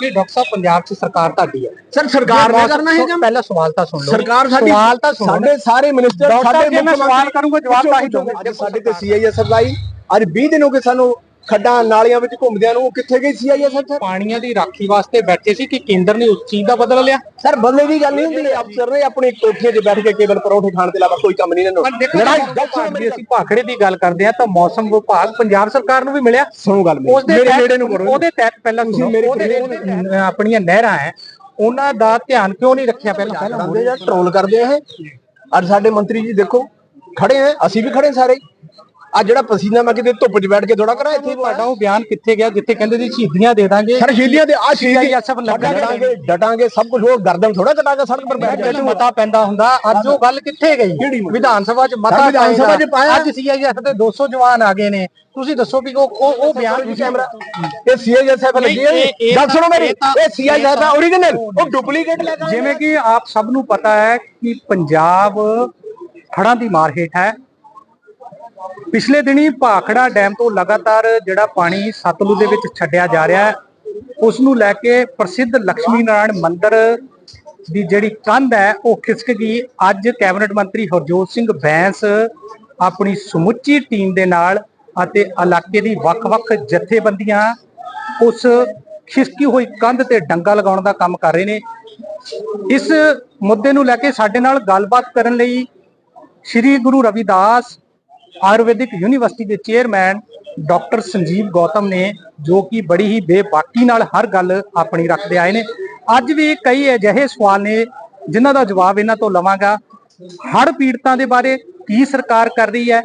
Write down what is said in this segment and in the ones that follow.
ਕਿ ਡਾਕਟਰ ਸਾਹਿਬ ਪੰਜਾਬ 'ਚ ਸਰਕਾਰ ਤੁਹਾਡੀ ਹੈ। ਸਰ ਸਰਕਾਰ ਨੇ ਕਰਨਾ ਹੈ ਜਾਂ ਪਹਿਲਾਂ ਸਵਾਲ ਤਾਂ ਸੁਣ ਲਓ। ਸਰਕਾਰ ਸਾਡੀ ਸਵਾਲ ਤਾਂ ਸੁਣੋ ਸਾਡੇ ਸਾਰੇ ਮਿਨਿਸਟਰ ਸਾਡੇ ਮੁੱਖ ਸਵਾਲ ਮੰਤਰੀ ਕਰੂੰਗਾ, ਜਵਾਬ ਤਾਂ ਹੀ। ਅੱਜ ਸਾਡੇ ਤੇ ਸੀਆਈਐਸਐਫ ਆਈ ਅੱਜ 20 ਦਿਨ ਹੋ ਗਏ ਸਾਨੂੰ ਖੱਡਾਂ ਨਾਲੀਆਂ ਵਿੱਚ ਘੁੰਮਦਿਆਂ ਨੂੰ ਕਿੱਥੇ ਗਈ ਸੀਆਈਐਸਐਫ ਸਰ ਪਾਣੀਆਂ ਦੀ ਰਾਖੀ ਵਾਸਤੇ ਬੈਠੇ ਸੀ ਕਿ ਕੇਂਦਰ ਨੇ ਉਸ ਚੀਜ਼ ਦਾ ਬਦਲਾ ਲਿਆ? ਸਰ ਬਦਲੇ ਦੀ ਗੱਲ ਨਹੀਂ ਹੁੰਦੀ। ਅਫਸਰ ਨੇ ਆਪਣੀ ਕੋਠੀਆਂ 'ਚ ਬੈਠ ਕੇ ਕੇਵਲ ਪਰੌਂਠੇ ਖਾਣ ਦੇ ਇਲਾਵਾ ਕੋਈ ਕੰਮ ਨਹੀਂ ਇਹਨਾਂ ਨੂੰ ਲੜਾਈ ਗੱਲ ਜੇ ਅਸੀਂ ਭਾਖੜੇ ਦੀ ਗੱਲ ਕਰਦੇ ਆ ਤਾਂ ਮੌਸਮ ਵਿਭਾਗ ਪੰਜਾਬ ਸਰਕਾਰ ਨੂੰ ਵੀ ਮਿਲਿਆ। ਸੁਣੋ ਗੱਲ ਮੇਰੀ। ਨੇੜੇ ਨੂੰ ਕਰੋ। ਉਹਦੇ ਤਹਿਤ ਪਹਿਲਾਂ ਸੁਣੋ। ਉਹਦੇ ਆਪਣੀਆਂ ਨਹਿਰਾਂ ਹੈ ਉਹਨਾਂ ਦਾ ਧਿਆਨ ਕਿਉਂ ਨਹੀਂ ਰੱਖਿਆ ਪਹਿਲਾਂ? ਜਾਂ ਟਰੋਲ ਕਰਦੇ ਆ ਇਹ? ਅੱਜ ਸਾਡੇ ਮੰਤਰੀ ਜੀ ਦੇਖੋ ਖੜੇ ਆ। ਅਸੀਂ ਵੀ ਖੜੇ ਸਾਰੇ। ਆ ਜਿਹੜਾ ਪਸੀਨਾ ਮੈਂ ਕਿਤੇ ਧੁੱਪ 'ਚ ਬੈਠ ਕੇ ਥੋੜਾ ਕਰਾਂ ਇੱਥੇ? ਤੁਹਾਡਾ ਉਹ ਬਿਆਨ ਕਿੱਥੇ ਗਿਆ ਜਿੱਥੇ ਕਹਿੰਦੇ ਸੀ ਸ਼ਹੀਦੀਆਂ ਦੇ ਦਾਂਗੇ? ਸਰ ਸ਼ਹੀਦੀਆਂ ਦੇ ਆ ਸ਼ਹੀਦੀ CISF ਲੱਗਾ ਡਟਾਂਗੇ ਡਟਾਂਗੇ ਸਭ ਕੁਝ ਉਹ ਗਰਦਨ ਥੋੜਾ ਕਟਾਂਗੇ ਸੜਕ ਪਰ ਬੈਠ ਕੇ ਮਤਾ ਪੈਂਦਾ ਹੁੰਦਾ ਅੱਜ ਉਹ ਗੱਲ ਕਿੱਥੇ ਗਈ? ਵਿਧਾਨ ਸਭਾ 'ਚ ਮਤਾ ਵਿਧਾਨ ਸਭਾ 'ਚ। ਪਾਇਆ। ਅੱਜ ਸੀਆਈਐਸ ਦੇ 200 ਜਵਾਨ ਆ ਗਏ ਨੇ। ਤੁਸੀਂ ਦੱਸੋ ਵੀ ਉਹ ਉਹ ਬਿਆਨ ਕੈਮਰਾ ਇਹ ਸੀਆਈਐਸਐਫ ਲੱਗੀ ਹੈ ਗੱਲ ਸੁਣੋ ਮੇਰੀ। ਇਹ ਸੀਆਈਐਸਐਫ ਹੈ origignal ਉਹ ਡੁਪਲੀਕੇਟ ਲੈ ਕੇ ਜਿਵੇਂ ਕਿ ਆਪ ਸਭ ਨੂੰ ਪਤਾ ਹੈ ਕਿ ਪੰਜਾਬ ਹੜ੍ਹਾਂ ਦੀ ਮਾਰ ਹੇਠ ਹੈ। ਪਿਛਲੇ ਦਿਨੀ ਭਾਖੜਾ ਡੈਮ ਤੋਂ ਲਗਾਤਾਰ ਜਿਹੜਾ ਪਾਣੀ ਸਤਲੁਜ ਦੇ ਵਿੱਚ ਛੱਡਿਆ ਜਾ ਰਿਹਾ ਹੈ, ਉਸ ਨੂੰ ਲੈ ਕੇ ਪ੍ਰਸਿੱਧ ਲక్ష్ਮੀ ਨਾਰਾਇਣ ਮੰਦਿਰ ਦੀ ਜਿਹੜੀ ਕੰਧ ਹੈ, ਉਹ ਖਿਸਕ ਗਈ। ਅੱਜ ਕੈਬਨਿਟ ਮੰਤਰੀ ਹਰਜੋਤ ਸਿੰਘ ਬੈਂਸ ਆਪਣੀ ਸਮੁੱਚੀ ਟੀਮ ਦੇ ਨਾਲ ਅਤੇ ਇਲਾਕੇ ਦੀ ਵੱਖ-ਵੱਖ ਜਥੇਬੰਦੀਆਂ ਉਸ ਖਿਸਕੀ ਹੋਈ ਕੰਧ ਤੇ ਡੰਗਾ ਲਗਾਉਣ ਦਾ ਕੰਮ ਕਰ ਰਹੇ ਨੇ। ਇਸ ਮੁੱਦੇ ਨੂੰ ਲੈ ਕੇ ਸਾਡੇ ਨਾਲ ਗੱਲਬਾਤ ਕਰਨ ਲਈ ਸ੍ਰੀ ਗੁਰੂ ਰਵਿਦਾਸ ਆਯੁਰਵੈਦਿਕ ਯੂਨੀਵਰਸਿਟੀ ਦੇ ਚੇਅਰਮੈਨ ਡਾਕਟਰ ਸੰਜੀਵ ਗੌਤਮ ਨੇ, ਜੋ ਕਿ ਬੜੀ ਹੀ ਬੇਬਾਕੀ ਨਾਲ ਹਰ ਗੱਲ ਆਪਣੀ ਰੱਖਦੇ ਆਏ ਨੇ। ਅੱਜ ਵੀ ਕਈ ਅਜਿਹੇ ਸਵਾਲ ਨੇ, ਜਿਨ੍ਹਾਂ ਦਾ ਜਵਾਬ ਇਹਨਾਂ ਤੋਂ ਲਵਾਂਗਾ। ਹੜ੍ਹ ਪੀੜਤਾਂ ਦੇ ਬਾਰੇ ਕੀ ਸਰਕਾਰ ਕਰ ਰਹੀ ਹੈ?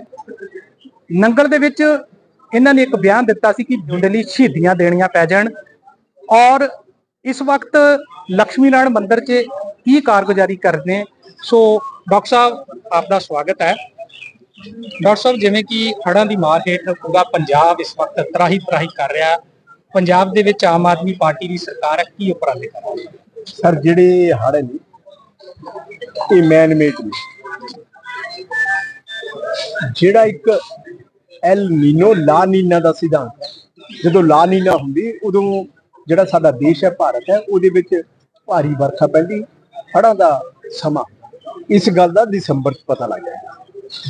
ਨੰਗਲ ਦੇ ਵਿੱਚ ਇਹਨਾਂ ਨੇ ਇੱਕ ਬਿਆਨ ਦਿੱਤਾ ਸੀ ਕਿ ਜੁੰਡੇ ਸ਼ਹੀਦੀਆਂ ਦੇਣੀਆਂ ਪੈ ਜਾਣ। ਔਰ ਇਸ ਵਕਤ ਲక్ష్ਮੀ ਨਾਰਾਇਣ ਮੰਦਿਰ 'ਚ ਕੀ ਕਾਰਗੁਜ਼ਾਰੀ ਕਰਦੇ ਸੋ ਡਾਕਟਰ ਸਾਹਿਬ ਆਪ ਦਾ ਸਵਾਗਤ ਹੈ। ਡਾਕਟਰ ਸਾਹਿਬ, ਜਿਵੇਂ ਕਿ ਹੜਾਂ ਦੀ ਮਾਰ ਹੇਠ ਪੂਰਾ ਪੰਜਾਬ ਇਸ ਵਕਤ ਤਰਾਹੀ ਤਰਾਹੀ ਕਰ ਰਿਹਾ। ਪੰਜਾਬ ਦੇ ਵਿੱਚ ਆਮ ਆਦਮੀ ਪਾਰਟੀ ਦੀ ਸਰਕਾਰ ਕੀ ਉਪਰਾਲੇ ਕਰ ਰਹੀ ਹੈ? ਸਰ, ਜਿਹੜੇ ਹੜ੍ਹ ਨੇ, ਇਹ ਮੈਨ ਮੇਡ ਨੇ। ਜਿਹੜਾ ਇੱਕ ਐਲ ਨੀਨੋ ਲਾ ਨੀਨਾ ਦਾ ਸਿਧਾਂਤ ਹੈ। ਜਦੋਂ ਲਾ ਨੀਨਾ ਹੁੰਦੀ, ਉਦੋਂ ਜਿਹੜਾ ਸਾਡਾ ਦੇਸ਼ ਹੈ, ਭਾਰਤ ਹੈ, ਉਹਦੇ ਵਿੱਚ ਭਾਰੀ ਵਰਖਾ ਪੈਂਦੀ, ਹੜ੍ਹਾਂ ਦਾ ਸਮਾਂ। ਇਸ ਗੱਲ ਦਾ ਦਸੰਬਰ 'ਚ ਪਤਾ ਲੱਗ ਜਾਂਦਾ।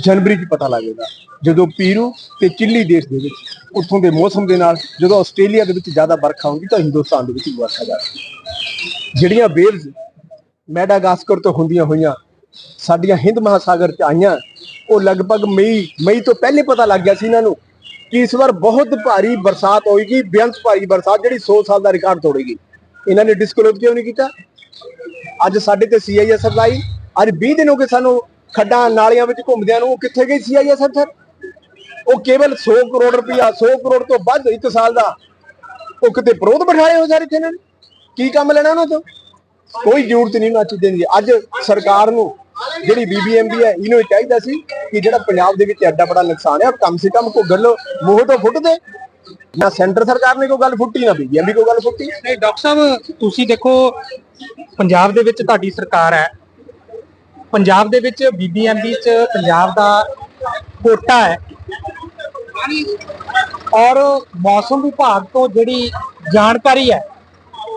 ਜਨਵਰੀ 'ਚ ਪਤਾ ਲੱਗੇਗਾ। ਜਦੋਂ ਪੀਰੂ ਤੇ ਚਿੱਲੀ ਦੇਸ਼ ਦੇ ਵਿੱਚ ਉੱਥੋਂ ਦੇ ਮੌਸਮ ਦੇ ਨਾਲ ਜਦੋਂ ਆਸਟ੍ਰੇਲੀਆ ਦੇ ਵਿੱਚ ਜ਼ਿਆਦਾ ਵਰਖਾ ਹੁੰਦੀ ਤਾਂ ਹਿੰਦੁਸਤਾਨ ਦੇ ਵਿੱਚ ਵਰਖਾ ਜਾਂਦੀ ਜਿਹੜੀਆਂ ਵੇਵਸ ਮੈਡਾਗਾਸਕਰ ਤੋਂ ਹੁੰਦੀਆਂ ਹੋਈਆਂ, ਸਾਡੀਆਂ ਹਿੰਦ ਮਹਾਸਾਗਰ ਚ ਆਈਆਂ, ਉਹ ਲਗਭਗ ਮਈ ਮਈ ਤੋਂ ਪਹਿਲੇ ਪਤਾ ਲੱਗ ਗਿਆ ਸੀ ਇਹਨਾਂ ਨੂੰ ਕਿ ਇਸ ਵਾਰ ਬਹੁਤ ਭਾਰੀ ਬਰਸਾਤ ਹੋਏਗੀ, ਬੇਅੰਤ ਭਾਰੀ ਬਰਸਾਤ ਜਿਹੜੀ 100 ਸਾਲ ਦਾ ਰਿਕਾਰਡ ਤੋੜੇਗੀ। ਇਹਨਾਂ ਨੇ ਡਿਸਕਲੋਜ਼ ਕਿਉਂ ਨਹੀਂ ਕੀਤਾ? ਅੱਜ ਸਾਡੇ ਤੇ ਸੀਆਈਐਸਐਫ ਆਈ ਅੱਜ 20 ਦਿਨ ਹੋ ਗਏ ਸਾਨੂੰ ਖੱਡਾਂ ਨਾਲੀਆਂ ਵਿੱਚ ਘੁੰਮਦਿਆਂ ਨੂੰ ਉਹ ਕਿੱਥੇ ਗਈ ਸੀਆਈਐਸਐਫ ਸਰ? ਉਹ ਕੇਵਲ 100 ਕਰੋੜ ਰੁਪਇਆ 100 ਕਰੋੜ ਤੋਂ ਵੱਧ ਇੱਕ ਸਾਲ ਦਾ ਉਹ ਕਿਤੇ ਵਿਰੋਧ ਬਿਠਾਏ ਹੋ ਸਾਰੇ ਇਹਨਾਂ ਨੇ? ਕੀ ਕੰਮ ਲੈਣਾ ਉਹਨਾਂ ਤੋਂ? ਕੋਈ ਜ਼ਰੂਰਤ ਨਹੀਂ ਨਾ ਚੀਜ਼ਾਂ ਦੀ। ਅੱਜ ਸਰਕਾਰ ਨੂੰ ਜਿਹੜੀ ਬੀਬੀਐਮਬੀ ਹੈ, ਇਹਨੂੰ ਇਹ ਚਾਹੀਦਾ ਸੀ ਕਿ ਜਿਹੜਾ ਪੰਜਾਬ ਦੇ ਵਿੱਚ ਐਡਾ ਬੜਾ ਨੁਕਸਾਨ ਹੈ ਕਮ ਸੇ ਕਮ ਕੋਈ ਗੱਲ ਮੂੰਹ ਤੋਂ ਫੁੱਟ ਦੇ। ਨਾ ਸੈਂਟਰ ਸਰਕਾਰ ਨੇ ਕੋਈ ਗੱਲ ਫੁੱਟੀ, ਨਾ ਬੀਬੀਐਮਬੀ ਕੋਈ ਗੱਲ ਫੁੱਟੀ। ਨਹੀਂ, ਡਾਕਟਰ ਸਾਹਿਬ, ਤੁਸੀਂ ਦੇਖੋ, ਪੰਜਾਬ ਦੇ ਵਿੱਚ ਤੁਹਾਡੀ ਸਰਕਾਰ ਹੈ ਪੰਜਾਬ ਦੇ ਵਿੱਚ ਬੀਬੀਐਮਬੀ ਚ ਪੰਜਾਬ ਦਾ ਕੋਟਾ ਹੈ। ਔਰ ਮੌਸਮ ਵਿਭਾਗ ਤੋਂ ਜਿਹੜੀ ਜਾਣਕਾਰੀ ਹੈ,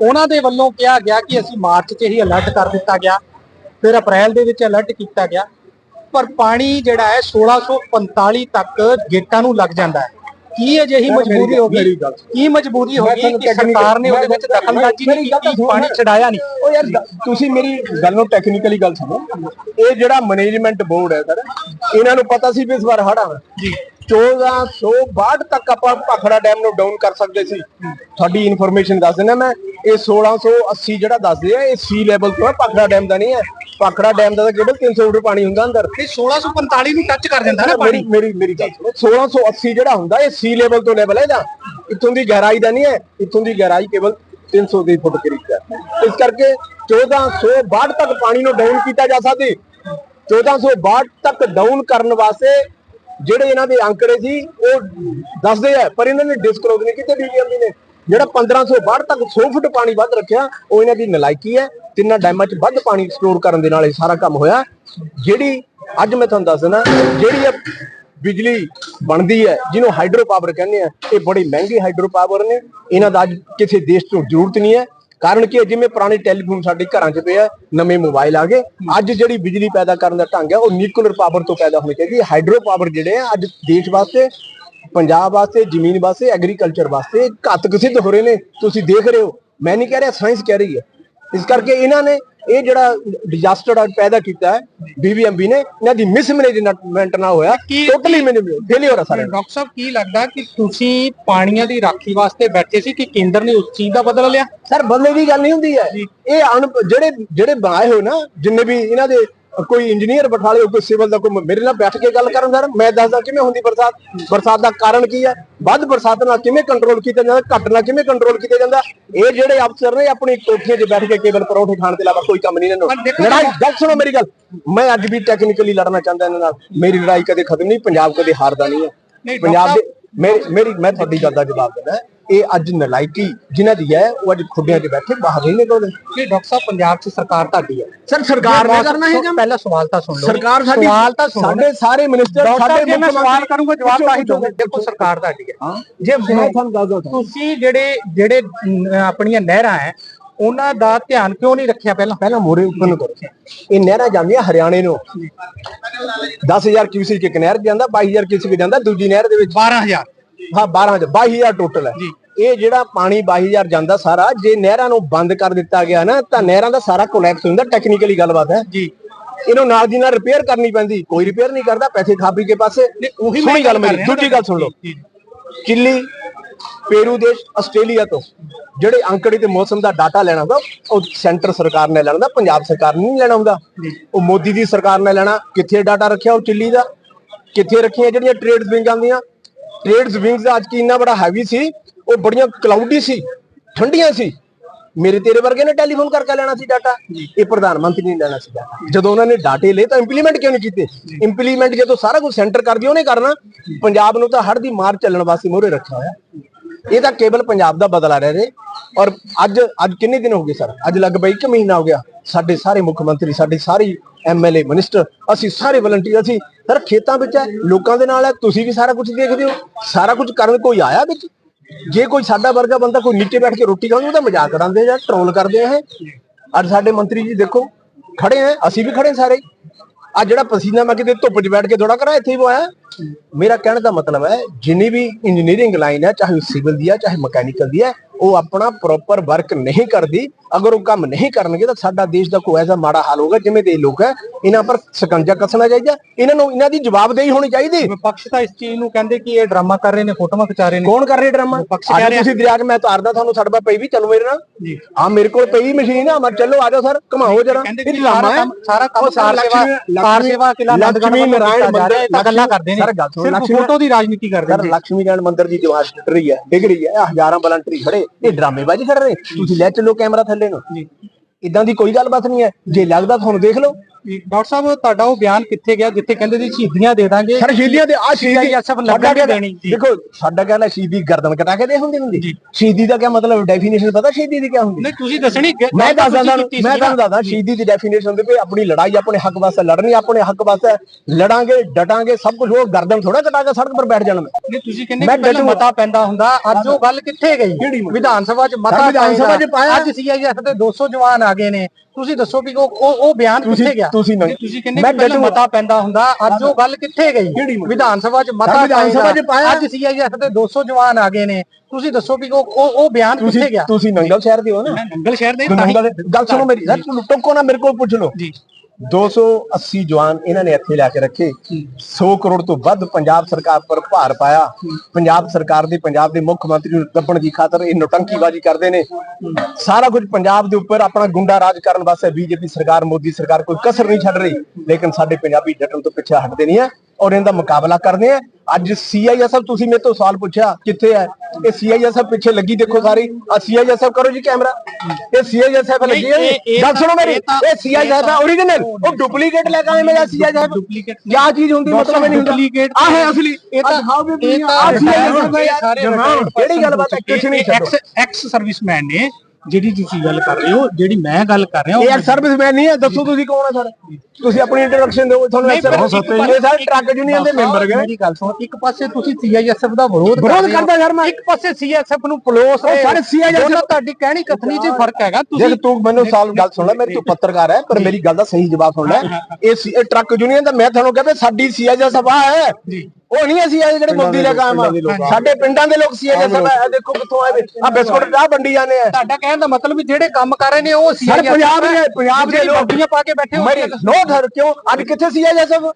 ਉਹਨਾਂ ਦੇ ਵੱਲੋਂ ਕਿਹਾ ਗਿਆ ਕਿ ਅਸੀਂ ਮਾਰਚ 'ਚ ਹੀ ਅਲਰਟ ਕਰ ਦਿੱਤਾ ਗਿਆ, ਫਿਰ ਅਪ੍ਰੈਲ ਦੇ ਵਿੱਚ ਅਲਰਟ ਕੀਤਾ ਗਿਆ। ਪਰ ਪਾਣੀ ਜਿਹੜਾ ਹੈ 1645 ਤੱਕ ਗੇਟਾਂ ਨੂੰ ਲੱਗ ਜਾਂਦਾ ਹੈ। ਕੀ ਅਜਿਹੀ ਮਜਬੂਰੀ ਹੋ ਗਈ। ਕੀ ਮਜਬੂਰੀ ਹੋ ਗਈ ਕਿ ਸਰਕਾਰ ਨੇ ਉਹਦੇ ਵਿੱਚ ਦਖਲਅੰਦਾਜ਼ੀ ਨਹੀਂ ਕੀਤੀ ਪਾਣੀ ਛਡਾਇਆ ਨਹੀਂ। ਉਹ ਯਾਰ ਤੁਸੀਂ ਮੇਰੀ ਗੱਲ ਨੂੰ ਟੈਕਨੀਕਲੀ ਗੱਲ ਸੁਣੋ। ਇਹ ਜਿਹੜਾ ਮੈਨੇਜਮੈਂਟ ਬੋਰਡ ਹੈ ਸਰ ਇਹਨਾਂ ਨੂੰ ਪਤਾ ਸੀ ਵੀ ਇਸ ਵਾਰ ਆਉਣਾ। ਜੀ। 1462 ਤੱਕ ਆਪਾਂ ਭਾਖੜਾ ਡੈਮ ਨੂੰ ਡਾਊਨ ਕਰ ਸਕਦੇ ਸੀ। ਤੁਹਾਡੀ ਇਨਫੋਰਮੇਸ਼ਨ ਦੱਸ ਦਿੰਦਾ ਮੈਂ। ਇਹ 1680 ਜਿਹੜਾ ਦੱਸਦੇ ਆ ਇਹ ਸੀ ਲੈਵਲ ਤੋਂ ਹੈ ਭਾਖੜਾ ਡੈਮ ਦਾ ਨਹੀਂ ਹੈ ਭਾਖੜਾ ਡੈਮ ਦਾ ਤਾਂ ਕੇਵਲ 300 ਫੁੱਟ ਪਾਣੀ ਹੁੰਦਾ ਅੰਦਰ। ਇਹ 1645 ਨੂੰ ਟੱਚ ਕਰ ਦਿੰਦਾ ਨਾ ਪਾਣੀ। ਮੇਰੀ ਮੇਰੀ ਗੱਲ ਸੁਣੋ 1680 ਜਿਹੜਾ ਹੁੰਦਾ ਇਹ ਸੀ ਲੈਵਲ ਤੋਂ ਲੈਵਲ ਹੈ ਇਹਦਾ। ਇੱਥੋਂ ਦੀ ਗਹਿਰਾਈ ਦਾ ਨਹੀਂ ਹੈ ਇੱਥੋਂ ਦੀ ਗਹਿਰਾਈ ਕੇਵਲ 300 ਦੀ ਫੁੱਟ ਕਰੀਬ ਹੈ। ਇਸ ਕਰਕੇ 1462 ਤੱਕ ਪਾਣੀ ਨੂੰ ਡਾਊਨ ਕੀਤਾ ਜਾ ਸਕਦੇ। 1462 ਤੱਕ ਡਾਊਨ ਕਰਨ ਵਾਸਤੇ ਜਿਹੜੇ ਇਹਨਾਂ ਦੇ ਅੰਕੜੇ ਸੀ, ਉਹ ਦੱਸਦੇ ਆ, ਪਰ ਇਹਨਾਂ ਨੇ ਡਿਸਕਲੋਜ਼ ਨਹੀਂ ਕੀਤੇ ਬੀਬੀਐਮਬੀ ਨੇ। ਜਿਹੜਾ 1562 ਤੱਕ 100 ਫੁੱਟ ਪਾਣੀ ਵੱਧ ਰੱਖਿਆ, ਉਹ ਇਹਨਾਂ ਦੀ ਨਲਾਇਕੀ ਹੈ। ਤਿੰਨਾਂ ਡੈਮਾਂ 'ਚ ਵੱਧ ਪਾਣੀ ਸਟੋਰ ਕਰਨ ਦੇ ਨਾਲ ਇਹ ਸਾਰਾ ਕੰਮ ਹੋਇਆ। ਜਿਹੜੀ, ਅੱਜ ਮੈਂ ਤੁਹਾਨੂੰ ਦੱਸ ਦਿੰਦਾ ਜਿਹੜੀ ਇਹ ਬਿਜਲੀ ਬਣਦੀ ਹੈ, ਜਿਹਨੂੰ ਹਾਈਡਰੋ ਪਾਵਰ ਕਹਿੰਦੇ ਆ, ਇਹ ਬੜੀ ਮਹਿੰਗੀ ਹਾਈਡਰੋ ਪਾਵਰ ਨੇ। ਇਹਨਾਂ ਦਾ ਅੱਜ ਕਿਸੇ ਦੇਸ਼ ਤੋਂ ਜ਼ਰੂਰਤ ਨਹੀਂ ਹੈ। ਕਾਰਨ ਕਿ ਜਿਵੇਂ ਪੁਰਾਣੇ ਟੈਲੀਫੋਨ ਸਾਡੇ ਘਰਾਂ 'ਚ ਪਏ ਆ, ਨਵੇਂ ਮੋਬਾਈਲ ਆ ਗਏ। ਅੱਜ ਜਿਹੜੀ ਬਿਜਲੀ ਪੈਦਾ ਕਰਨ ਦਾ ਢੰਗ ਹੈ, ਉਹ ਨਿਊਕਲੀਅਰ ਪਾਵਰ ਤੋਂ ਪੈਦਾ ਹੋਣੀ ਚਾਹੀਦੀ ਹੈ। ਹਾਈਡਰੋ ਪਾਵਰ ਜਿਹੜੇ ਆ, ਅੱਜ ਦੇਸ਼ ਵਾਸਤੇ, ਪੰਜਾਬ ਵਾਸਤੇ, ਜ਼ਮੀਨ ਵਾਸਤੇ ਐਗਰੀਕਲਚਰ ਵਾਸਤੇ ਘਾਤਕ ਸਿੱਧ ਹੋ ਰਹੇ ਨੇ। ਤੁਸੀਂ ਦੇਖ ਰਹੇ ਹੋ। ਮੈਂ ਨਹੀਂ ਕਹਿ ਰਿਹਾ ਸਾਇੰਸ ਕਹਿ ਰਹੀ ਹੈ। ਇਸ ਕਰਕੇ ਇਹਨਾਂ ਨੇ ਇਹ ਜਿਹੜਾ ਡਿਜ਼ਾਸਟਰ ਪੈਦਾ ਕੀਤਾ ਹੈ ਬੀਬੀਐਮਬੀ ਨੇ ਇਹਨਾਂ ਦੀ ਮਿਸਮੈਨੇਜਮੈਂਟ ਨਾਲ ਹੋਇਆ ਕੀ- ਟੋਟਲੀ ਮੈਨੂੰ ਫੇਲਿਅਰ ਆ ਸਾਰੇ ਡਾਕਟਰ ਸਾਹਿਬ ਕੀ ਲੱਗਦਾ ਕਿ ਤੁਸੀਂ ਪਾਣੀਆਂ ਦੀ ਰਾਖੀ ਵਾਸਤੇ ਬੈਠੇ ਸੀ ਕਿ ਕੇਂਦਰ ਨੇ ਉਸ ਚੀਜ਼ ਦਾ ਬਦਲਾ ਲਿਆ? ਸਰ ਬਦਲੇ ਦੀ ਗੱਲ ਨਹੀਂ ਹੁੰਦੀ ਹੈ। ਇਹ ਜਿਹੜੇ ਜਿਹੜੇ ਬਣਾਏ ਹੋਏ ਨਾ ਜਿੰਨੇ ਵੀ ਇਹਨਾਂ ਦੇ ਕੋਈ ਇੰਜੀਨੀਅਰ ਬਿਠਾ ਲਿਓ ਕੋਈ ਸਿਵਲ ਦਾ ਕੋਈ ਮੇਰੇ ਨਾਲ ਬੈਠ ਕੇ ਗੱਲ ਕਰਨ ਸਰ ਮੈਂ ਦੱਸਦਾ ਕਿਵੇਂ ਹੁੰਦੀ ਬਰਸਾਤ ਬਰਸਾਤ ਦਾ ਕਾਰਨ ਕੀ ਹੈ ਵੱਧ ਬਰਸਾਤ ਨਾਲ ਕਿਵੇਂ ਕੰਟਰੋਲ ਕੀਤਾ ਜਾਂਦਾ ਘੱਟ ਨਾਲ ਕਿਵੇਂ ਕੰਟਰੋਲ ਕੀਤਾ ਜਾਂਦਾ? ਇਹ ਜਿਹੜੇ ਅਫਸਰ ਨੇ ਆਪਣੀ ਕੋਠੀਆਂ 'ਚ ਬੈਠ ਕੇ ਕੇਵਲ ਪਰੌਂਠੇ ਖਾਣ ਦੇ ਇਲਾਵਾ ਕੋਈ ਕੰਮ ਨਹੀਂ ਇਹਨਾਂ ਨੂੰ। ਲੜਾਈ ਗੱਲ ਸੁਣੋ ਮੇਰੀ ਗੱਲ। ਮੈਂ ਅੱਜ ਵੀ ਟੈਕਨੀਕਲੀ ਲੜਨਾ ਚਾਹੁੰਦਾ ਇਹਨਾਂ ਨਾਲ। ਮੇਰੀ ਲੜਾਈ ਕਦੇ ਖਤਮ ਨਹੀਂ ਪੰਜਾਬ ਕਦੇ ਹਾਰਦਾ ਨਹੀਂ ਹੈ। ਪੰਜਾਬ ਦੇ ਮੇਰੀ ਮੇਰੀ ਮੈਂ ਤੁਹਾਡੀ ਗੱਲ ਦਾ ਜਵਾਬ ਦਿੰਦਾ। ਇਹ ਅੱਜ ਨਲਾਇਕੀ ਜਿਨ੍ਹਾਂ ਦੀ ਹੈ ਉਹ ਅੱਜ ਖੁੱਡਿਆਂ 'ਚ ਬੈਠੇ ਬਾਹਰ ਨਹੀਂ ਨਿਕਲਦੇ। ਕਿ ਡਾਕਟਰ ਸਾਹਿਬ ਪੰਜਾਬ 'ਚ ਸਰਕਾਰ ਤੁਹਾਡੀ ਹੈ। ਸਰ ਸਰਕਾਰ ਨੇ ਕਰਨਾ ਹੈ ਕੰਮ ਪਹਿਲਾ ਸਵਾਲ ਤਾਂ ਸੁਣ ਲਓ। ਸਰਕਾਰ ਸਾਡੀ ਸਵਾਲ ਤਾਂ ਸੁਣੋ ਸਾਡੇ ਸਾਰੇ ਮਿਨਿਸਟਰ ਸਾਡੇ ਜੇ ਮੈਂ ਮੁੱਖ ਸਵਾਲ ਮੰਤਰੀ- ਕਰੂੰਗਾ ਜਵਾਬ ਤਾਂ ਹੀ ਦੋਗੇ ਦੇਖੋ ਸਰਕਾਰ ਤੁਹਾਡੀ ਹੈ। ਜੇ ਮੈਂ ਤੁਹਾਨੂੰ ਦੱਸ ਦਵਾਂ ਤੁਸੀਂ ਜਿਹੜੇ ਜਿਹੜੇ ਆਪਣੀਆਂ ਨਹਿਰਾਂ ਹੈ ਉਹਨਾਂ ਦਾ ਧਿਆਨ ਕਿਉਂ ਨਹੀਂ ਰੱਖਿਆ ਪਹਿਲਾਂ? ਪਹਿਲਾਂ ਮੋਰੇ ਉੱਪਰ ਨੂੰ ਕਰੋ। ਇਹ ਨਹਿਰਾਂ ਜਾਂਦੀਆਂ ਹਰਿਆਣੇ ਨੂੰ। 10000 ਕਿਊਸਿਕ ਇੱਕ ਨਹਿਰ ਜਾਂਦਾ 22000 ਕਿਊਸਿਕ ਜਾਂਦਾ ਦੂਜੀ ਨਹਿਰ ਦੇ ਵਿੱਚ। 12000 ਹਾਂ 12000 22000 ਟੋਟਲ ਹੈ। ਜੀ। ਇਹ ਜਿਹੜਾ ਪਾਣੀ 22000 ਜਾਂਦਾ ਸਾਰਾ ਜੇ ਨਹਿਰਾਂ ਨੂੰ ਬੰਦ ਕਰ ਦਿੱਤਾ ਗਿਆ ਨਾ ਤਾਂ ਨਹਿਰਾਂ ਦਾ ਸਾਰਾ ਕੋਲੈਪਸ ਹੁੰਦਾ ਟੈਕਨੀਕਲੀ ਗੱਲਬਾਤ ਹੈ। ਜੀ। ਇਹਨੂੰ ਨਾਲ ਦੀ ਨਾਲ ਰਿਪੇਅਰ ਕਰਨੀ ਪੈਂਦੀ ਕੋਈ ਰਿਪੇਅਰ ਨਹੀਂ ਕਰਦਾ ਪੈਸੇ ਖਾ ਪੀ ਕੇ ਪਾਸੇ ਉਹੀ ਮੈਂ ਸੁਣੀ ਗੱਲ ਮੇਰੀ ਦੂਜੀ ਗੱਲ ਸੁਣ ਲਓ। ਚਿੱਲੀ ਪੇਰੂ ਦੇਸ਼ ਆਸਟ੍ਰੇਲੀਆ ਤੋਂ। ਜਿਹੜੇ ਅੰਕੜੇ ਤੇ ਮੌਸਮ ਦਾ ਡਾਟਾ ਲੈਣਾ ਹੁੰਦਾ ਉਹ ਸੈਂਟਰ ਸਰਕਾਰ ਨੇ ਲੈਣਾ ਹੁੰਦਾ ਪੰਜਾਬ ਸਰਕਾਰ ਨੇ ਨਹੀਂ ਲੈਣਾ ਹੁੰਦਾ। ਉਹ ਮੋਦੀ ਦੀ ਸਰਕਾਰ ਨੇ ਲੈਣਾ ਕਿੱਥੇ ਡਾਟਾ ਰੱਖਿਆ ਉਹ ਚਿੱਲੀ ਦਾ? ਕਿੱਥੇ ਰੱਖੀਆਂ ਜਿਹੜੀਆਂ ਟ੍ਰੇਡਸ ਵਿੰਗ ਆਉਂਦੀਆਂ? ਟ੍ਰੇਡਸ ਵਿੰਗਸ ਅੱਜ ਕੀ ਇੰਨਾ ਬੜਾ ਹੈਵੀ ਸੀ ਉਹ ਬੜੀਆਂ ਕਲਾਉਡੀ ਸੀ ਠੰਡੀਆਂ ਸੀ। ਮੇਰੇ ਤੇਰੇ ਵਰਗੇ ਨੇ ਟੈਲੀਫੋਨ ਕਰਕੇ ਲੈਣਾ ਸੀ ਡਾਟਾ ਇਹ ਪ੍ਰਧਾਨ ਮੰਤਰੀ ਨੇ ਲੈਣਾ ਸੀ ਜਦੋਂ ਉਹਨਾਂ ਨੇ ਡਾਟੇ ਲਏ ਤਾਂ ਇੰਪਲੀਮੈਂਟ ਕਿਉਂ ਨਹੀਂ ਕੀਤੇ? ਇੰਪਲੀਮੈਂਟ ਜਦੋਂ ਸਾਰਾ ਕੁਝ ਸੈਂਟਰ ਕਰ ਦਿਓ ਉਹਨੇ ਕਰਨਾ। ਪੰਜਾਬ ਨੂੰ ਤਾਂ ਹੜ ਦੀ ਮਾਰ ਚੱਲਣ ਵਾਸਤੇ ਮੋਹਰੇ ਰੱਖਿਆ ਹੋਇਆ। ਇਹ ਤਾਂ ਕੇਵਲ ਪੰਜਾਬ ਦਾ ਬਦਲਾ ਰਹੇ ਨੇ ਔਰ ਅੱਜ ਅੱਜ ਕਿੰਨੇ ਦਿਨ ਹੋ ਗਏ ਸਰ? ਅੱਜ ਲਗਭਗ ਇੱਕ ਮਹੀਨਾ ਹੋ ਗਿਆ। ਸਾਡੇ ਸਾਰੇ ਮੁੱਖ ਮੰਤਰੀ ਸਾਡੇ ਸਾਰੇ ਐਮਐਲਏ ਮਿਨਿਸਟਰ ਅਸੀਂ ਸਾਰੇ ਵਲੰਟੀਅਰ ਅਸੀਂ। ਸਰ, ਖੇਤਾਂ ਵਿੱਚ ਹੈ, ਲੋਕਾਂ ਦੇ ਨਾਲ ਹੈ, ਤੁਸੀਂ ਵੀ ਸਾਰਾ ਕੁਝ ਦੇਖਦੇ ਹੋ। ਸਾਰਾ ਕੁਝ ਕਰਨ ਕੋਈ ਆਇਆ ਵਿੱਚ? ਜੇ ਕੋਈ ਸਾਡਾ ਵਰਗਾ ਬੰਦਾ ਕੋਈ ਨੀਚੇ ਬੈਠ ਕੇ ਰੋਟੀ ਖਾਉਂਦਾ, ਉਹਦਾ ਮਜ਼ਾਕ ਉਡਾਉਂਦੇ ਜਾਂ ਟ੍ਰੋਲ ਕਰਦੇ ਆ ਇਹ। ਅੱਜ ਸਾਡੇ ਮੰਤਰੀ ਜੀ ਦੇਖੋ, ਖੜੇ ਆ, ਅਸੀਂ ਵੀ ਖੜੇ ਸਾਰੇ। ਆ ਜਿਹੜਾ ਪਸੀਨਾ ਮੈਂ ਕਿਤੇ ਧੁੱਪ 'ਚ ਬੈਠ ਕੇ ਥੋੜਾ ਕਰਾਂ, ਇੱਥੇ ਹੀ ਆਇਆ ਮੇਰਾ ਕਹਿਣ ਦਾ ਮਤਲਬ ਹੈ, ਜਿੰਨੀ ਵੀ ਇੰਜੀਨੀਅਰਿੰਗ ਲਾਈਨ ਹੈ, ਚਾਹੇ ਸਿਵਲ ਦੀ ਹੈ, ਚਾਹੇ ਮਕੈਨੀਕਲ ਦੀ ਹੈ ਉਹ ਆਪਣਾ ਪ੍ਰੋਪਰ ਵਰਕ ਨਹੀਂ ਕਰਦੀ ਅਗਰ ਉਹ ਕੰਮ ਨਹੀਂ ਕਰਨਗੇ ਤਾਂ ਸਾਡਾ ਦੇਸ਼ ਦਾ ਕੋਈ ਐਸਾ ਮਾੜਾ ਹਾਲ ਹੋਗਾ ਜਿਵੇਂ ਦੇ ਲੋਕ ਹੈ ਇਹਨਾਂ ਪਰ ਸਕੰਜਾ ਕੱਸਣਾ ਚਾਹੀਦਾ। ਇਹਨਾਂ ਨੂੰ ਇਹਨਾਂ ਦੀ ਜਵਾਬਦੇਹੀ ਹੋਣੀ ਚਾਹੀਦੀ। ਵਿਪਕਸ਼ ਤਾਂ ਇਸ ਚੀਜ਼ ਨੂੰ ਕਹਿੰਦੇ ਕਿ ਇਹ ਡਰਾਮਾ ਕਰ ਰਹੇ ਨੇ ਫੋਟੋਆਂ ਖਿਚਾ ਰਹੇ ਨੇ। ਕੌਣ ਕਰ ਰਿਹਾ ਡਰਾਮਾ? ਵਿਪਕਸ਼ ਤੁਸੀਂ ਦਰਿਆਜ ਮੈਂ ਤਾਰਦਾ ਤੁਹਾਨੂੰ ਸੜਬਾ ਪਈ ਵੀ ਚਲੋ ਮੇਰੇ ਨਾਲ। ਆ ਮੇਰੇ ਕੋਲ ਪਈ ਮਸ਼ੀਨ ਆ ਮੈਂ ਚਲੋ ਆ ਜਾਓ ਸਰ ਘਮਾਓ ਜਰਾ। ਇਹ ਸਾਰਾ ਕੰਮ ਸਾਰ ਸੇਵਾ ਸਾਰ ਸੇਵਾ ਕਿਲਾ ਲక్ష్ਮੀ ਨਾਰਾਇਣ ਮੰਦਿਰ ਤਾਂ ਗੱਲਾਂ ਕਰਦੇ ਨੇ। ਸਰ ਫੋਟੋ ਦੀ ਰਾਜਨੀਤੀ ਕਰਦੇ ਨੇ। ਸਰ ਲక్ష్ਮੀ ਨਾਰਾਇਣ ਦੀ ਦੀਵਾਰ ਟੁੱਟ ਹੈ ਡਿੱਗ ਰਹੀ ਹੈ ਹਜ਼ਾਰਾਂ ਵਲੰਟਰੀ ਖੜੇ। ਇਹ ਡਰਾਮੇਬਾਜ਼ੀ ਕਰ ਰਹੇ? ਤੁਸੀਂ ਲੈ ਚੱਲੋ ਕੈਮਰਾ ਥੱਲੇ ਨੂੰ। ਜੀ। ਇਦਾਂ ਦੀ ਕੋਈ ਗੱਲਬਾਤ ਨਹੀਂ ਹੈ। ਜੇ ਲੱਗਦਾ ਤੁਹਾਨੂੰ ਦੇਖ ਲਓ। ਡਾਕਟਰ ਸਾਹਿਬ ਤੁਹਾਡਾ ਉਹ ਬਿਆਨ ਕਿੱਥੇ ਗਿਆ ਜਿੱਥੇ ਕਹਿੰਦੇ ਸੀ ਸ਼ਹੀਦੀਆਂ ਦੇ ਦਾਂਗੇ? ਸਰ ਸ਼ਹੀਦੀਆਂ ਦੇ ਆ ਸ਼ਹੀਦੀ ਲੱਗਣ ਨਹੀਂ ਦੇਣੀ। ਦੇਖੋ ਸਾਡਾ ਕਹਿਣਾ ਸ਼ਹੀਦੀ ਗਰਦਨ ਕਟਾ ਕੇ ਦੇ ਹੁੰਦੀ ਹੁੰਦੀ ਸ਼ਹੀਦੀ ਦਾ ਕੀ ਮਤਲਬ ਡੈਫੀਨੇਸ਼ਨ ਪਤਾ ਸ਼ਹੀਦੀ ਦੀ ਕੀ ਹੁੰਦੀ ਨਹੀਂ ਤੁਸੀਂ ਦੱਸਣੀ ਮੈਂ ਤੁਸੀਂ ਕੀਤੀ ਮੈਂ। ਤੁਹਾਨੂੰ ਦੱਸਦਾ ਸ਼ਹੀਦੀ ਦੀ ਡੈਫੀਨੇਸ਼ਨ ਹੁੰਦੀ ਪਈ ਆਪਣੀ ਲੜਾਈ ਆਪਣੇ ਹੱਕ ਵਾਸਤੇ ਲੜਨੀ ਆਪਣੇ ਹੱਕ ਵਾਸਤੇ ਲੜਾਂਗੇ ਡਟਾਂਗੇ ਸਭ ਕੁਝ ਉਹ ਗਰਦਨ ਥੋੜਾ ਕਟਾ ਕੇ ਸੜਕ ਪਰ ਬੈਠ ਜਾਣਾ ਮੈਂ। ਨਹੀਂ ਤੁਸੀਂ ਕਹਿੰਦੇ ਮੈਂ ਪਹਿਲਾਂ। ਮਤਾ ਪੈਂਦਾ ਹੁੰਦਾ ਅੱਜ ਉਹ ਗੱਲ ਕਿੱਥੇ ਗਈ? ਵਿਧਾਨ ਸਭਾ 'ਚ ਮਤਾ ਵਿਧਾਨ ਸਭਾ 'ਚ ਪਾਇਆ। ਅੱਜ ਸੀਆਈਐਫ ਦੇ 200 ਜਵਾਨ ਆ ਗਏ ਨੇ। ਤੁਸੀਂ ਦੱਸੋ ਵੀ ਉਹ ਉਹ ਬਿਆਨ ਕਿੱਥੇ ਗਿਆ? ਤੁਸੀਂ ਨਹੀਂ- ਤੁਸੀਂ ਕਹਿੰਦੇ ਮੈਂ ਕਿ ਪਹਿਲਾਂ। ਮਤਾ ਪੈਂਦਾ ਹੁੰਦਾ ਅੱਜ ਉਹ ਗੱਲ ਕਿੱਥੇ ਗਈ? ਵਿਧਾਨ ਸਭਾ 'ਚ ਮਤਾ ਵਿਧਾਨ ਸਭਾ 'ਚ ਪਾਇਆ। ਅੱਜ ਸੀਆਈਐਫ ਦੇ 200 ਜਵਾਨ ਆ ਗਏ ਨੇ। ਤੁਸੀਂ ਦੱਸੋ ਵੀ ਉਹ ਉਹ ਬਿਆਨ ਕਿੱਥੇ ਗਿਆ? ਤੁਸੀਂ ਨੰਗਲ ਸ਼ਹਿਰ ਦੇ ਹੋ ਨਾ। ਮੈਂ ਨੰਗਲ ਸ਼ਹਿਰ ਦੇ ਗੱਲ ਸੁਣੋ ਮੇਰੀ ਸਰ ਤੁਹਾਨੂੰ ਟੋਕੋ ਨਾ ਮੇਰੇ ਕੋਲ ਪੁੱਛ ਲਓ। ਜੀ। 280 ਜਵਾਨ ਇਹਨਾਂ ਨੇ ਇੱਥੇ ਲਿਆ ਕੇ ਰੱਖੇ। 100 ਕਰੋੜ ਤੋਂ ਵੱਧ ਪੰਜਾਬ ਸਰਕਾਰ ਪਰ ਭਾਰ ਪਾਇਆ। ਪੰਜਾਬ ਸਰਕਾਰ ਦੇ, ਪੰਜਾਬ ਦੇ ਮੁੱਖ ਮੰਤਰੀ ਨੂੰ ਦੱਬਣ ਦੀ ਖਾਤਰ ਇਹ ਨੋਟੰਕੀਬਾਜ਼ੀ ਕਰਦੇ ਨੇ। ਸਾਰਾ ਕੁਝ ਪੰਜਾਬ ਦੇ ਉੱਪਰ ਆਪਣਾ ਗੁੰਡਾ ਰਾਜ ਕਰਨ ਵਾਸਤੇ ਬੀਜੇਪੀ ਸਰਕਾਰ, ਮੋਦੀ ਸਰਕਾਰ ਕੋਈ ਕਸਰ ਨਹੀਂ ਛੱਡ ਰਹੀ। ਲੇਕਿਨ ਸਾਡੇ ਪੰਜਾਬੀ ਡਟਣ ਤੋਂ ਪਿੱਛੇ ਹਟਦੇ ਨਹੀਂ ਹੈ ਔਰ ਇਹਨਾਂ ਦਾ ਮੁਕਾਬਲਾ ਕਰਦੇ ਆ ਅੱਜ ਸੀਆਈਐਸਐਫ ਤੁਸੀਂ ਮੇਰੇ ਤੋਂ ਸਵਾਲ ਪੁੱਛਿਆ ਕਿੱਥੇ ਹੈ? ਇਹ ਸੀਆਈਐਸਐਫ ਪਿੱਛੇ ਲੱਗੀ ਦੇਖੋ ਸਾਰੀ। ਆ ਸੀਆਈਐਸਐਫ ਕਰੋ ਜੀ ਕੈਮਰਾ। ਇਹ ਸੀਆਈਐਸਐਫ ਲੱਗੀ ਹੈ ਇਹ- ਇਹ ਗੱਲ ਸੁਣੋ ਮੇਰੀ। ਇਹ ਤਾਂ- ਇਹ ਸੀਆਈਐਸਐਫ ਹੈ ਓਰੀਜਨਲ ਉਹ ਡੁਪਲੀਕੇਟ ਲੈ ਕੇ ਆਏ ਮੇਰਾ ਸੀਆਈਐਸਐਫ ਡੁਪਲੀਕੇਟ ਕਿਆ ਚੀਜ਼ ਹੁੰਦੀ ਮਤਲਬ ਨਹੀਂ ਹੁੰਦਾ। ਡੁਪਲੀਕੇਟ ਆ ਹੈ ਅਸਲੀ। ਇਹ ਤਾਂ ਦਿਖਾਓ ਵੀ ਇਹ ਤਾਂ ਆਹ CISF ਹੈ ਇਹ ਯਾਰ। ਸਾਰੇ ਜਮਾਂ। ਕਿਹੜੀ ਗੱਲ ਬਾਤ ਹੈ ਕੁਛ ਨਹੀਂ ਛੱਡੋ। ਐਕਸ ਐਕਸ ਸਰਵਿਸਮੈਨ ਨੇ ਜਿਹੜੀ ਤੁਸੀਂ ਗੱਲ ਕਰ ਰਹੇ ਹੋ ਜਿਹੜੀ ਮੈਂ ਗੱਲ ਕਰ ਰਿਹਾ ਇਹ ਸਰਵਿਸਮੈਨ ਨਹੀਂ ਹੈ ਦੱਸੋ ਤੁਸੀਂ ਕੌਣ ਹੈ ਸਰ? ਤੁਸੀਂ ਆਪਣੀ ਇੰਟਰੋਡਕਸ਼ਨ ਦਿਓ ਤੁਹਾਨੂੰ ਐਕਸ ਇੱਕ ਪਾਸੇ- ਇਹ ਸਰ ਟਰੱਕ ਯੂਨੀਅਨ ਦੇ ਮੈਂਬਰ ਗਏ। ਮੇਰੀ ਗੱਲ ਸੁਣੋ ਇੱਕ ਪਾਸੇ ਤੁਸੀਂ ਸੀਆਈਐਸਐਫ ਦਾ ਵਿਰੋਧ ਕਰ ਵਿਰੋਧ ਰਹੇ ਹੋ। ਕਰਦਾ ਯਾਰ ਮੈਂ। ਇੱਕ ਪਾਸੇ ਸੀਆਈਐਸਐਫ ਨੂੰ ਪਲੋਸ ਉਹ ਸਾਰੇ ਦੋਨੋਂ ਤੁਹਾਡੀ ਕਹਿਣੀ ਕਥਨੀ 'ਚ ਫ਼ਰਕ ਹੈਗਾ। ਜੇ ਤੁਸੀਂ ਤੂੰ ਮੈਨੂੰ ਸਾਲ ਗੱਲ ਸੁਣ ਲੈ ਮੇਰੀ ਤੂੰ ਪੱਤਰਕਾਰ ਹੈ ਪਰ ਮੇਰੀ ਗੱਲ ਦਾ ਸਹੀ ਜਵਾਬ ਸੁਣ ਲੈ। ਇਹ ਟਰੱਕ ਯੂਨੀਅਨ ਦਾ ਮੈਂ ਤੁਹਾਨੂੰ ਕਹਿੰਦਾ ਸਾਡੀ ਸੀਆਈਏ ਸਭਾ ਹੈ ਜੀ। ਉਹ ਨਹੀਂ ਅਸੀਂ ਜਿਹੜੇ ਮੋਦੀ ਦਾ ਕੰਮ ਸਾਡੇ ਪਿੰਡਾਂ ਦੇ ਲੋਕ ਸੀ ਇਹ ਸਭ ਦੇਖੋ ਕਿੱਥੋਂ ਆਏ ਆ ਬਿਸਕੁਟ ਆ। ਵੰਡੀ ਜਾਂਦੇ ਆ। ਤੁਹਾਡਾ ਕਹਿਣ ਦਾ ਮਤਲਬ ਵੀ ਜਿਹੜੇ ਕੰਮ ਕਰ ਰਹੇ ਨੇ ਉਹ ਸੀ ਪੰਜਾਬ ਦੇ ਪੰਜਾਬ ਦੇ ਲੋਕ ਗੱਡੀਆਂ ਪਾ ਕੇ ਬੈਠੇ ਹੋਏ ਨੋ ਘਰ ਕਿਉਂ? ਅੱਜ ਕਿੱਥੇ ਸੀ ਇਹ ਸਭ?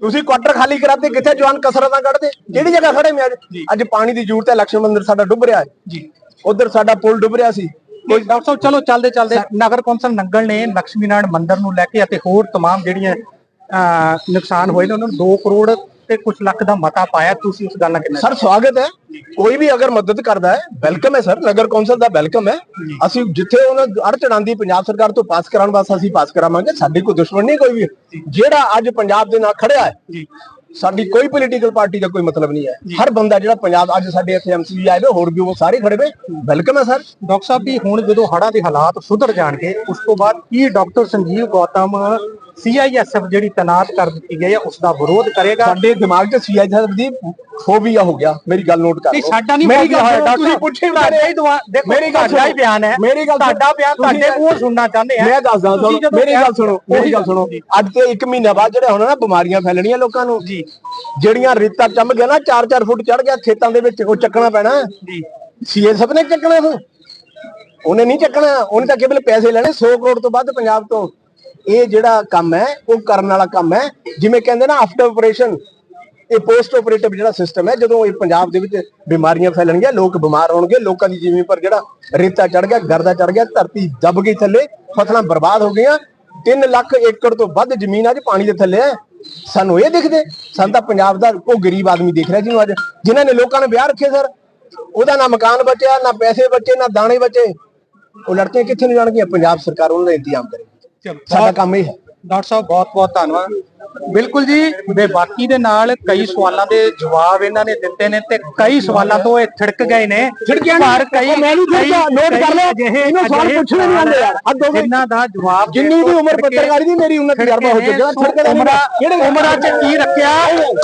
ਤੁਸੀਂ ਕੁਆਟਰ ਖਾਲੀ ਕਰਾਤੇ ਕਿੱਥੇ ਜਵਾਨ ਕਸਰਤਾਂ ਕੱਢਦੇ? ਜਿਹੜੀ ਜਗ੍ਹਾ ਖੜੇ ਮੈਂ ਅੱਜ? ਪਾਣੀ ਦੀ ਜ਼ਰੂਰਤ ਹੈ ਲక్ష్ਮਣ ਮੰਦਿਰ ਸਾਡਾ ਡੁੱਬ ਰਿਹਾ ਹੈ। ਜੀ। ਉਧਰ ਸਾਡਾ ਪੁਲ ਡੁੱਬ ਰਿਹਾ ਸੀ। ਡਾਕਟਰ ਸਾਹਿਬ ਚਲੋ ਚੱਲਦੇ ਚੱਲਦੇ। ਨਗਰ ਕੌਂਸਲ ਨੰਗਲ ਨੇ ਲਕਸ਼ਮੀ ਨਾਰਾਇਣ ਮੰਦਿਰ ਨੂੰ ਲੈ ਕੇ ਅਤੇ ਹੋਰ ਤਮਾਮ ਜਿਹੜੀਆਂ ਨੁਕਸਾਨ ਹੋਏ ਨੇ ਉਹਨਾਂ ਨੂੰ 2 ਕਰੋੜ ਤੇ ਕੁਝ ਲੱਖ ਦਾ ਮਤਾ ਪਾਇਆ ਤੁਸੀਂ ਉਸ ਗੱਲ ਨਾਲ ਕਿੰਨਾ ਸਰ ਸਵਾਗਤ ਹੈ। ਕੋਈ ਵੀ ਅਗਰ ਮਦਦ ਕਰਦਾ ਹੈ ਵੈਲਕਮ ਹੈ ਸਰ ਨਗਰ ਕੌਂਸਲ ਦਾ ਵੈਲਕਮ ਹੈ। ਅਸੀਂ ਜਿੱਥੇ ਉਹਨਾਂ ਅੜ ਚੜਾਂਦੀ ਪੰਜਾਬ ਸਰਕਾਰ ਤੋਂ ਪਾਸ ਕਰਾਉਣ ਵਾਸਤੇ ਅਸੀਂ ਪਾਸ ਕਰਾਵਾਂਗੇ। ਸਾਡੀ ਕੋਈ ਦੁਸ਼ਮਣ ਨਹੀਂ ਕੋਈ ਵੀ। ਜਿਹੜਾ ਅੱਜ ਪੰਜਾਬ ਦੇ ਨਾਲ ਖੜਿਆ ਹੈ ਸਾਡੀ ਕੋਈ ਪੋਲੀਟੀਕਲ ਪਾਰਟੀ ਦਾ ਕੋਈ ਮਤਲਬ ਨਹੀਂ ਹੈ। ਹਰ ਬੰਦਾ ਜਿਹੜਾ ਪੰਜਾਬ ਅੱਜ ਸਾਡੇ ਇੱਥੇ ਐਮਸੀ ਆਏ ਨੇ ਹੋਰ ਵੀ ਉਹ ਸਾਰੇ ਖੜੇ ਨੇ ਵੈਲਕਮ ਹੈ ਸਰ ਡਾਕਟਰ ਸਾਹਿਬ ਵੀ ਹੁਣ ਜਦੋਂ ਹੜ੍ਹਾਂ ਦੇ ਹਾਲਾਤ ਸੁਧਰ ਜਾਣਗੇ ਉਸ ਤੋਂ ਬਾਅਦ ਕੀ ਡਾਕਟਰ ਸੰਜੀਵ ਗੌਤਮ ਸੀਆਈਐਸਐਫ ਜਿਹੜੀ ਤਨਾਤ ਕਰ ਦਿੱਤੀ ਗਈ ਹੈ ਉਸ ਦਾ ਵਿਰੋਧ ਕਰੇਗਾ। ਸਾਡੇ ਦਿਮਾਗ 'ਚ ਸੀਆਈ ਸਾਹਿਬ ਦੀ ਫੋਬੀਆ ਹੋ ਗਿਆ ਮੇਰੀ ਗੱਲ ਨੋਟ ਕਰ ਲਓ। ਸਾਡਾ ਨਹੀਂ ਮੇਰੀ ਗੱਲ ਤੁਸੀਂ ਪੁੱਛੇ ਦੇਖੋ ਮੇਰੀ ਗੱਲ ਤੁਹਾਡਾ ਹੀ ਬਿਆਨ ਹੈ। ਮੇਰੀ ਗੱਲ ਤੁਹਾਡਾ ਬਿਆਨ ਤੁਹਾਡੇ ਮੂੰਹ ਸੁਣਨਾ ਚਾਹੁੰਦੇ ਆ। ਮੈਂ ਦੱਸਦਾ ਤੁਹਾਨੂੰ ਮੇਰੀ ਗੱਲ ਸੁਣੋ ਮੇਰੀ ਗੱਲ ਸੁਣੋ। ਅੱਜ ਤੇ 1 ਮਹੀਨਾ ਬਾਅਦ ਜਿਹੜੇ ਹੁਣ ਨਾ ਬਿਮਾਰੀਆਂ ਫੈਲਣੀਆਂ ਲੋਕਾਂ ਨੂੰ ਜੀ। ਜਿਹੜੀਆਂ ਰੇਤਾ ਚੰਮ ਗਿਆ ਨਾ 4-4 ਫੁੱਟ ਚੜ ਗਿਆ ਖੇਤਾਂ ਦੇ ਵਿੱਚ ਉਹ ਚੱਕਣਾ ਪੈਣਾ। ਜੀ। ਸੀਏ ਸਭ ਨੇ ਚੱਕਣਾ ਉਹ ਉਹਨੇ ਨਹੀਂ ਚੱਕਣਾ ਉਹਨੇ ਤਾਂ ਕੇਵਲ ਪੈਸੇ ਲੈਣੇ 100 ਕਰੋੜ ਤੋਂ ਵੱਧ ਪੰਜਾਬ ਤੋਂ। ਇਹ ਜਿਹੜਾ ਕੰਮ ਹੈ, ਉਹ ਕਰਨ ਵਾਲਾ ਕੰਮ ਹੈ। ਜਿਵੇਂ ਕਹਿੰਦੇ ਨਾ ਆਫਟਰ ਆਪਰੇਸ਼ਨ ਇਹ ਪੋਸਟ ਆਪਰੇਟਿਵ ਜਿਹੜਾ ਸਿਸਟਮ ਹੈ, ਜਦੋਂ ਇਹ ਪੰਜਾਬ ਦੇ ਵਿੱਚ ਬਿਮਾਰੀਆਂ ਫੈਲਣਗੀਆਂ, ਲੋਕ ਬਿਮਾਰ ਹੋਣਗੇ, ਲੋਕਾਂ ਦੀ ਜ਼ਮੀਨ ਪਰ ਜਿਹੜਾ ਰੇਤਾ ਚੜ ਗਿਆ ਗਰਦਾ ਚੜ ਗਿਆ, ਧਰਤੀ ਦਬ ਗਈ ਥੱਲੇ, ਫਸਲਾਂ ਬਰਬਾਦ ਹੋ ਗਈਆਂ। 3 ਲੱਖ ਏਕੜ ਤੋਂ ਵੱਧ ਜ਼ਮੀਨ ਅੱਜ ਪਾਣੀ ਦੇ ਥੱਲੇ ਹੈ। ਸਾਨੂੰ ਇਹ ਦਿਖਦੇ। ਸਾਨੂੰ ਤਾਂ ਪੰਜਾਬ ਦਾ ਉਹ ਗਰੀਬ ਆਦਮੀ ਦੇਖ ਰਿਹਾ ਜਿਹਨੂੰ ਅੱਜ, ਜਿਨ੍ਹਾਂ ਨੇ ਲੋਕਾਂ ਨੇ ਵਿਆਹ ਰੱਖੇ ਸਰ। ਉਹਦਾ ਨਾ ਮਕਾਨ ਬਚਿਆ, ਨਾ ਪੈਸੇ ਬਚੇ, ਨਾ ਦਾਣੇ ਬਚੇ। ਉਹ ਲੜਕੀਆਂ ਕਿੱਥੇ ਨੂੰ ਜਾਣਗੀਆਂ? ਪੰਜਾਬ ਸਰਕਾਰ ਉਹਨਾਂ ਦਾ ਇੰਤਜ਼ਾਮ ਕਰੇ। ਸਾਡਾ ਕੰਮ ਹੈ। ਡਾਕਟਰ ਸਾਹਿਬ ਬਹੁਤ ਬਹੁਤ ਧੰਨਵਾਦ। ਬਿਲਕੁਲ ਜੀ ਬੇਬਾਕੀ ਦੇ ਨਾਲ ਕਈ ਸਵਾਲਾਂ ਦੇ ਜਵਾਬ ਇਹਨਾਂ ਨੇ ਦਿੱਤੇ ਨੇ ਤੇ ਕਈ ਸਵਾਲਾਂ ਤੋਂ ਇਹ ਥਿੜਕ ਗਏ ਨੇ। ਥਿੜਕਿਆ ਪਰ ਕਈ ਮੈਂ ਨਹੀਂ ਥਿੜਕਿਆ, note ਕਰ ਲਓ, ਇਹਨੂੰ ਸਵਾਲ ਪੁੱਛਣੇ ਨਹੀਂ ਆਉਂਦੇ ਯਾਰ, ਹੋ ਗਈ। ਜਿਨ੍ਹਾਂ ਦਾ ਜਵਾਬ ਜਿੰਨੀ ਵੀ ਉਮਰ ਪੱਤਰਕਾਰੀ ਦੀ ਮੇਰੀ ਉਹਨਾਂ ਤਜਰਬਾ ਹੋ ਚੁੱਕਿਆ ਥਿੜਕਦਾ ਉਮਰਾਂ ਕਿਹੜੇ ਉਮਰਾਂ ਚ ਕੀ ਰੱਖਿਆ?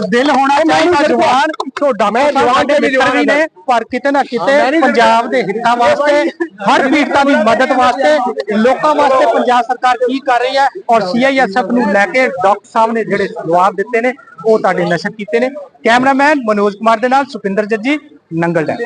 ਦਿਲ ਹੋਣਾ ਚਾਹੀਦਾ ਜਵਾਨ ਤੋਂ ਡਾਕਟਰ ਜਵਾਨ ਦੇ ਮਿੱਤਰ ਵੀ ਨੇ ਪਰ ਕਿਤੇ ਨਾ ਕਿਤੇ ਪੰਜਾਬ ਦੇ ਹਿੱਤਾਂ ਵਾਸਤੇ ਹਰ ਪੀੜਤਾਂ ਦੀ ਮਦਦ ਵਾਸਤੇ ਲੋਕਾਂ ਵਾਸਤੇ ਪੰਜਾਬ ਸਰਕਾਰ ਕੀ ਕਰ ਰਹੀ ਹੈ ਔਰ ਸੀਆਈਐਸਐਫ ਨੂੰ ਲੈ ਕੇ ਡਾਕਟਰ ਸਾਹਿਬ ਨੇ ਜਿਹੜੇ ਜਵਾਬ ਦਿੱਤੇ ਨੇ ਉਹ ਤੁਹਾਡੇ ਨਸ਼ਰ ਕੀਤੇ ਨੇ। ਕੈਮਰਾਮੈਨ ਮਨੋਜ ਕੁਮਾਰ ਦੇ ਨਾਲ ਸੁਪਿੰਦਰ ਜੱਜੀ ਨੰਗਲ ਡੈਮ।